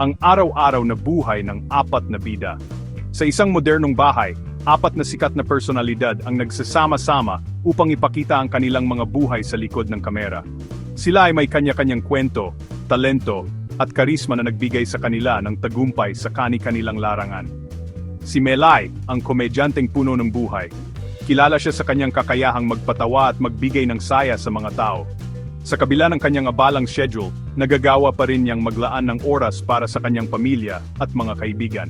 ang araw-araw na buhay ng apat na bida. Sa isang modernong bahay, apat na sikat na personalidad ang nagsasama-sama upang ipakita ang kanilang mga buhay sa likod ng kamera. Sila ay may kanya-kanyang kwento, talento, at karisma na nagbigay sa kanila ng tagumpay sa kani-kanilang larangan. Si Melay, ang komedyanteng puno ng buhay. Kilala siya sa kanyang kakayahang magpatawa at magbigay ng saya sa mga tao. Sa kabila ng kanyang abalang schedule, nagagawa pa rin niyang maglaan ng oras para sa kanyang pamilya at mga kaibigan.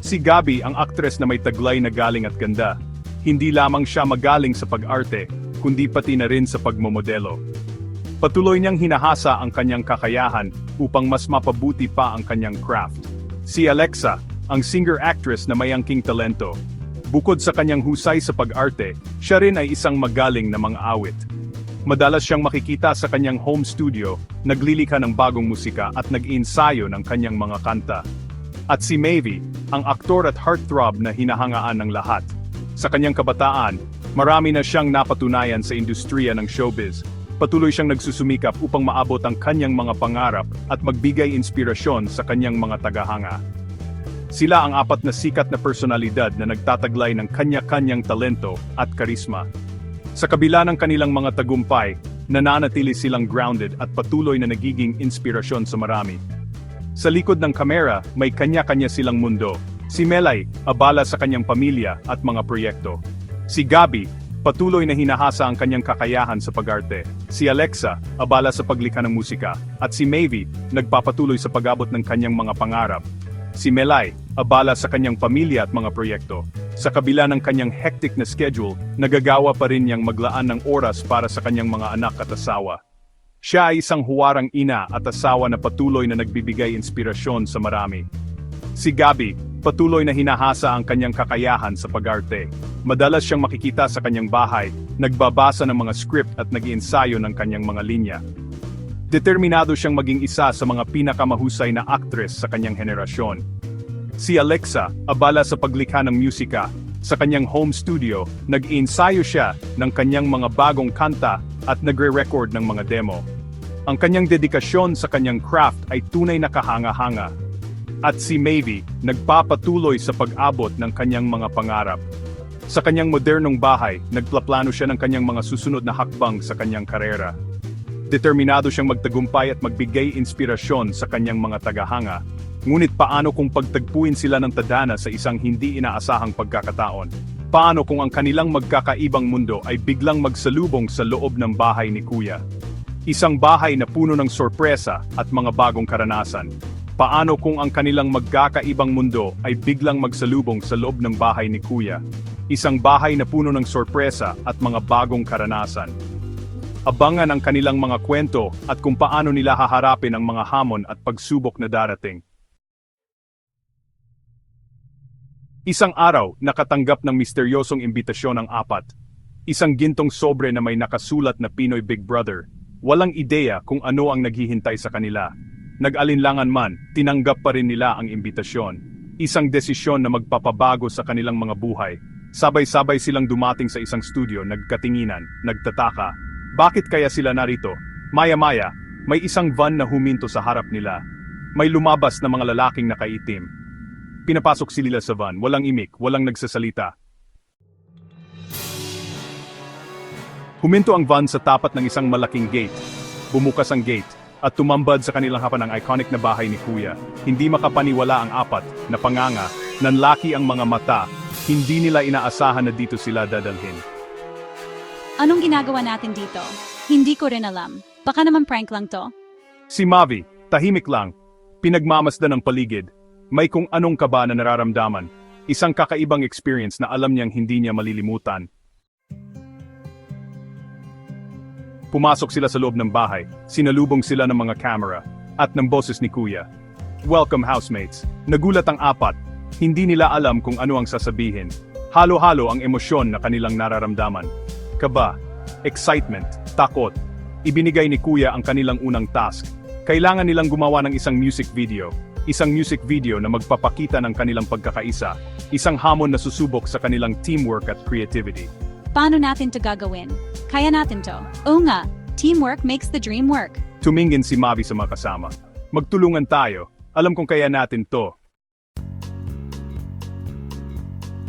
Si Gabi ang aktres na may taglay na galing at ganda. Hindi lamang siya magaling sa pag-arte, kundi pati na rin sa pagmomodelo. Patuloy niyang hinahasa ang kanyang kakayahan upang mas mapabuti pa ang kanyang craft. Si Alexa, ang singer-actress na may angking talento. Bukod sa kanyang husay sa pag-arte, siya rin ay isang magaling na mga awit. Madalas siyang makikita sa kanyang home studio, naglilikha ng bagong musika at nag-iinsayo ng kanyang mga kanta. At si Mavie, ang aktor at heartthrob na hinahangaan ng lahat. Sa kanyang kabataan, marami na siyang napatunayan sa industriya ng showbiz. Patuloy siyang nagsusumikap upang maabot ang kanyang mga pangarap at magbigay inspirasyon sa kanyang mga tagahanga. Sila ang apat na sikat na personalidad na nagtataglay ng kanya-kanyang talento at karisma. Sa kabila ng kanilang mga tagumpay, nananatili silang grounded at patuloy na nagiging inspirasyon sa marami. Sa likod ng kamera, may kanya-kanya silang mundo. Si Melay, abala sa kanyang pamilya at mga proyekto. Si Gabi, patuloy na hinahasa ang kanyang kakayahan sa pag-arte. Si Alexa, abala sa paglikha ng musika. At si Mavie, nagpapatuloy sa pag-abot ng kanyang mga pangarap. Si Melay, abala sa kanyang pamilya at mga proyekto. Sa kabila ng kanyang hectic na schedule, nagagawa pa rin niyang maglaan ng oras para sa kanyang mga anak at asawa. Siya ay isang huwarang ina at asawa na patuloy na nagbibigay inspirasyon sa marami. Si Gabi, patuloy na hinahasa ang kanyang kakayahan sa pag-arte. Madalas siyang makikita sa kanyang bahay, nagbabasa ng mga script at nag-iensayo ng kanyang mga linya. Determinado siyang maging isa sa mga pinakamahusay na aktres sa kanyang henerasyon. Si Alexa, abala sa paglikha ng musika, sa kanyang home studio, nag-iensayo siya ng kanyang mga bagong kanta at nagre-record ng mga demo. Ang kanyang dedikasyon sa kanyang craft ay tunay na kahanga-hanga. At si Mavie, nagpapatuloy sa pag-abot ng kanyang mga pangarap. Sa kanyang modernong bahay, nagplaplano siya ng kanyang mga susunod na hakbang sa kanyang karera. Determinado siyang magtagumpay at magbigay inspirasyon sa kanyang mga tagahanga. Ngunit paano kung pagtagpuin sila ng tadhana sa isang hindi inaasahang pagkakataon? Paano kung ang kanilang magkakaibang mundo ay biglang magsalubong sa loob ng bahay ni Kuya? Isang bahay na puno ng sorpresa at mga bagong karanasan. Paano kung ang kanilang magkakaibang mundo ay biglang magsalubong sa loob ng bahay ni Kuya? Isang bahay na puno ng sorpresa at mga bagong karanasan. Abangan ang kanilang mga kwento at kung paano nila haharapin ang mga hamon at pagsubok na darating. Isang araw, nakatanggap ng misteryosong imbitasyon ang apat. Isang gintong sobre na may nakasulat na Pinoy Big Brother. Walang ideya kung ano ang naghihintay sa kanila. Nag-alinlangan man, tinanggap pa rin nila ang imbitasyon. Isang desisyon na magpapabago sa kanilang mga buhay. Sabay-sabay silang dumating sa isang studio, nagkatinginan, nagtataka. Bakit kaya sila narito? Maya-maya, may isang van na huminto sa harap nila. May lumabas na mga lalaking nakaitim. Pinapasok sila sa van, walang imik, walang nagsasalita. Huminto ang van sa tapat ng isang malaking gate. Bumukas ang gate, at tumambad sa kanilang hapan ang iconic na bahay ni Kuya. Hindi makapaniwala ang apat, na panganga, nanlaki ang mga mata, hindi nila inaasahan na dito sila dadalhin. Anong ginagawa natin dito? Hindi ko rin alam. Baka naman prank lang to. Si Mavi, tahimik lang, pinagmamasdan ng paligid, may kung anong kaba na nararamdaman, isang kakaibang experience na alam niyang hindi niya malilimutan. Pumasok sila sa loob ng bahay, sinalubong sila ng mga camera, at ng boses ni Kuya. Welcome housemates. Nagulat ang apat, hindi nila alam kung ano ang sasabihin. Halo-halo ang emosyon na kanilang nararamdaman. Kaba, excitement, takot. Ibinigay ni Kuya ang kanilang unang task. Kailangan nilang gumawa ng isang music video. Isang music video na magpapakita ng kanilang pagkakaisa. Isang hamon na susubok sa kanilang teamwork at creativity. Paano natin to gagawin? Kaya natin to. Oo nga, teamwork makes the dream work. Tumingin si Mavi sa mga kasama. Magtulungan tayo. Alam kong kaya natin to.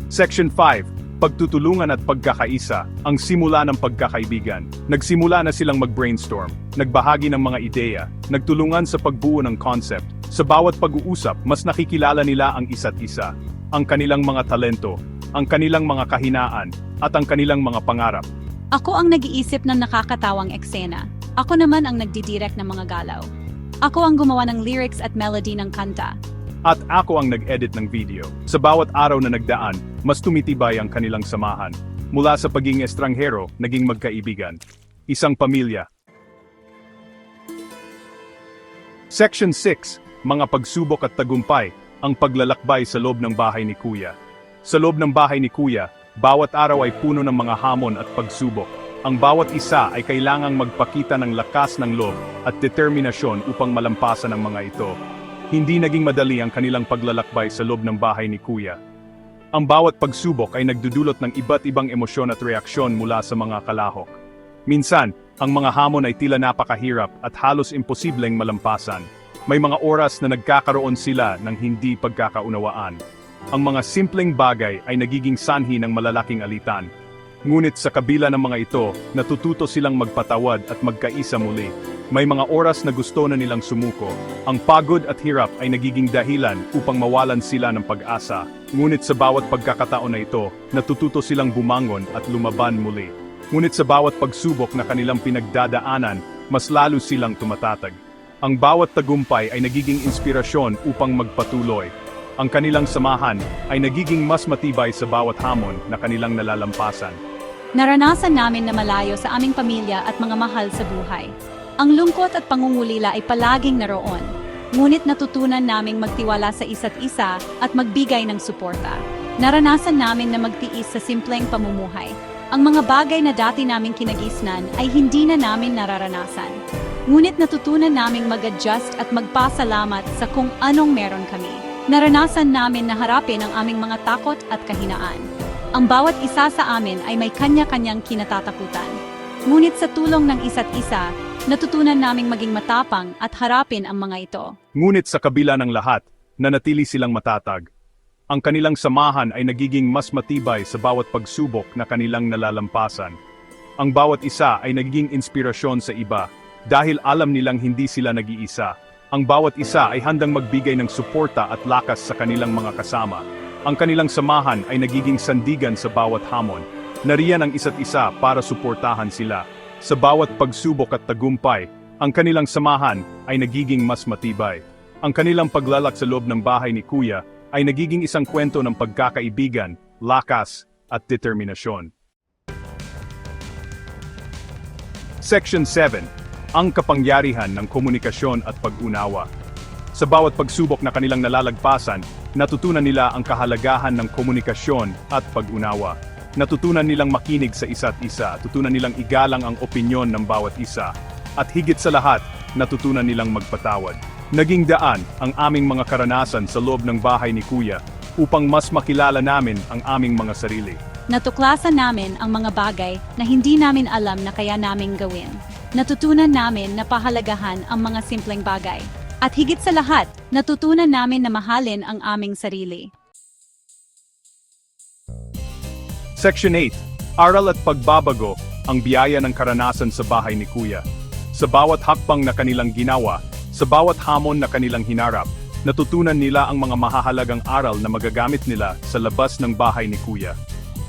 Section 5. Pagtutulungan at pagkakaisa, ang simula ng pagkakaibigan. Nagsimula na silang mag-brainstorm, nagbahagi ng mga ideya, nagtulungan sa pagbuo ng concept. Sa bawat pag-uusap, mas nakikilala nila ang isa't isa, ang kanilang mga talento, ang kanilang mga kahinaan, at ang kanilang mga pangarap. Ako ang nag-iisip ng nakakatawang eksena. Ako naman ang nagdidirect ng mga galaw. Ako ang gumawa ng lyrics at melody ng kanta. At ako ang nag-edit ng video. Sa bawat araw na nagdaan, mas tumitibay ang kanilang samahan. Mula sa pagiging estranghero, naging magkaibigan. Isang pamilya. Section 6. Mga pagsubok at tagumpay, ang paglalakbay sa loob ng bahay ni Kuya. Sa loob ng bahay ni Kuya, bawat araw ay puno ng mga hamon at pagsubok. Ang bawat isa ay kailangang magpakita ng lakas ng loob at determinasyon upang malampasan ang mga ito. Hindi naging madali ang kanilang paglalakbay sa loob ng bahay ni Kuya. Ang bawat pagsubok ay nagdudulot ng iba't ibang emosyon at reaksyon mula sa mga kalahok. Minsan, ang mga hamon ay tila napakahirap at halos imposibleng malampasan. May mga oras na nagkakaroon sila ng hindi pagkakaunawaan. Ang mga simpleng bagay ay nagiging sanhi ng malalaking alitan. Ngunit sa kabila ng mga ito, natututo silang magpatawad at magkaisa muli. May mga oras na gusto na nilang sumuko. Ang pagod at hirap ay nagiging dahilan upang mawalan sila ng pag-asa. Ngunit sa bawat pagkakataon na ito, natututo silang bumangon at lumaban muli. Ngunit sa bawat pagsubok na kanilang pinagdadaanan, mas lalo silang tumatatag. Ang bawat tagumpay ay nagiging inspirasyon upang magpatuloy. Ang kanilang samahan ay nagiging mas matibay sa bawat hamon na kanilang nalalampasan. Naranasan namin na malayo sa aming pamilya at mga mahal sa buhay. Ang lungkot at pangungulila ay palaging naroon. Ngunit natutunan naming magtiwala sa isa't isa at magbigay ng suporta. Naranasan namin na magtiis sa simpleng pamumuhay. Ang mga bagay na dati naming kinagisnan ay hindi na namin nararanasan. Ngunit natutunan naming mag-adjust at magpasalamat sa kung anong meron kami. Naranasan namin na harapin ang aming mga takot at kahinaan. Ang bawat isa sa amin ay may kanya-kanyang kinatatakutan. Ngunit sa tulong ng isa't isa, natutunan naming maging matapang at harapin ang mga ito. Ngunit sa kabila ng lahat, nanatili silang matatag. Ang kanilang samahan ay nagiging mas matibay sa bawat pagsubok na kanilang nalalampasan. Ang bawat isa ay nagiging inspirasyon sa iba dahil alam nilang hindi sila nag-iisa. Ang bawat isa ay handang magbigay ng suporta at lakas sa kanilang mga kasama. Ang kanilang samahan ay nagiging sandigan sa bawat hamon. Nariyan ang isa't isa para suportahan sila. Sa bawat pagsubok at tagumpay, ang kanilang samahan ay nagiging mas matibay. Ang kanilang paglalak sa loob ng bahay ni Kuya ay nagiging isang kwento ng pagkakaibigan, lakas, at determinasyon. Section 7. Ang kapangyarihan ng komunikasyon at pag-unawa. Sa bawat pagsubok na kanilang nalalagpasan, natutunan nila ang kahalagahan ng komunikasyon at pag-unawa. Natutunan nilang makinig sa isa't isa, tutunan nilang igalang ang opinyon ng bawat isa, at higit sa lahat, natutunan nilang magpatawad. Naging daan ang aming mga karanasan sa loob ng bahay ni Kuya upang mas makilala namin ang aming mga sarili. Natuklasan namin ang mga bagay na hindi namin alam na kaya naming gawin. Natutunan namin na pahalagahan ang mga simpleng bagay. At higit sa lahat, natutunan namin na mahalin ang aming sarili. Section 8. Aral at pagbabago, ang biyaya ng karanasan sa bahay ni Kuya. Sa bawat hakbang na kanilang ginawa, sa bawat hamon na kanilang hinarap, natutunan nila ang mga mahahalagang aral na magagamit nila sa labas ng bahay ni Kuya.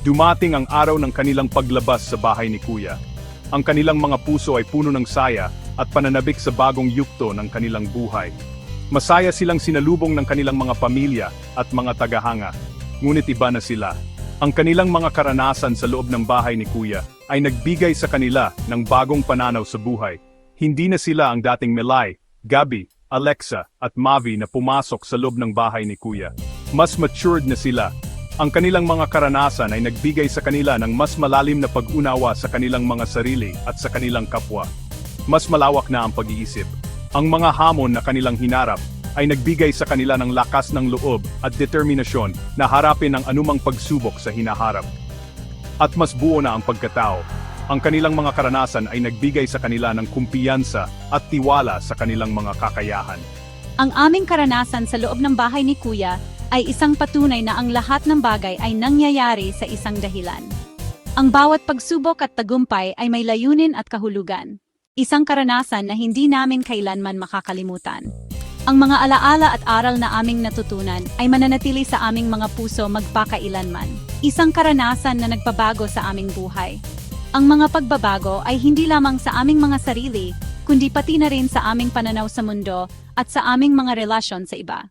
Dumating ang araw ng kanilang paglabas sa bahay ni Kuya. Ang kanilang mga puso ay puno ng saya at pananabik sa bagong yukto ng kanilang buhay. Masaya silang sinalubong ng kanilang mga pamilya at mga tagahanga. Ngunit iba na sila. Ang kanilang mga karanasan sa loob ng bahay ni Kuya ay nagbigay sa kanila ng bagong pananaw sa buhay. Hindi na sila ang dating Melay, Gabi, Alexa at Mavi na pumasok sa loob ng bahay ni Kuya. Mas matured na sila. Ang kanilang mga karanasan ay nagbigay sa kanila ng mas malalim na pag-unawa sa kanilang mga sarili at sa kanilang kapwa. Mas malawak na ang pag-iisip. Ang mga hamon na kanilang hinarap ay nagbigay sa kanila ng lakas ng loob at determinasyon na harapin ang anumang pagsubok sa hinaharap. At mas buo na ang pagkatao. Ang kanilang mga karanasan ay nagbigay sa kanila ng kumpiyansa at tiwala sa kanilang mga kakayahan. Ang aming karanasan sa loob ng bahay ni Kuya ay isang patunay na ang lahat ng bagay ay nangyayari sa isang dahilan. Ang bawat pagsubok at tagumpay ay may layunin at kahulugan. Isang karanasan na hindi namin kailanman makakalimutan. Ang mga alaala at aral na aming natutunan ay mananatili sa aming mga puso magpakailanman. Isang karanasan na nagpabago sa aming buhay. Ang mga pagbabago ay hindi lamang sa aming mga sarili, kundi pati na rin sa aming pananaw sa mundo at sa aming mga relasyon sa iba.